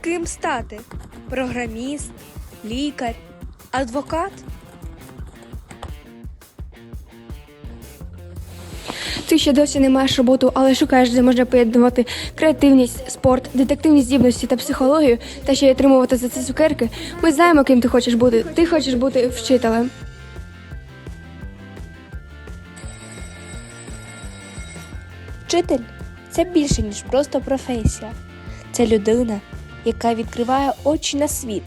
Ким стати? Програміст, лікар, адвокат? Ти ще досі не маєш роботу, але шукаєш, де можна поєднувати креативність, спорт, детективні здібності та психологію, та ще й отримувати за це цукерки. Ми знаємо, ким ти хочеш бути. Ти хочеш бути вчителем. Вчитель це більше, ніж просто професія. Це людина, яка відкриває очі на світ,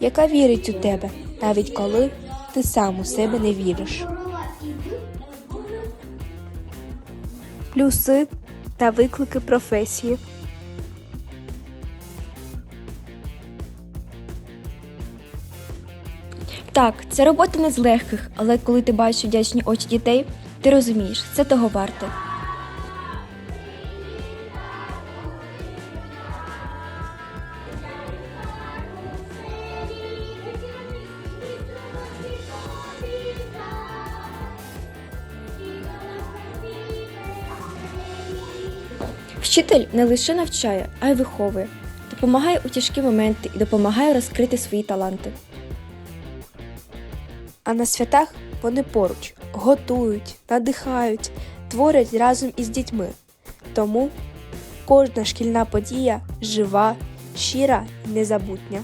яка вірить у тебе, навіть коли ти сам у себе не віриш. Плюси та виклики професії. Так, це робота не з легких, але коли ти бачиш вдячні очі дітей, ти розумієш, це того варте. Вчитель не лише навчає, а й виховує, допомагає у тяжкі моменти і допомагає розкрити свої таланти. А на святах вони поруч готують, надихають, творять разом із дітьми. Тому кожна шкільна подія жива, щира і незабутня.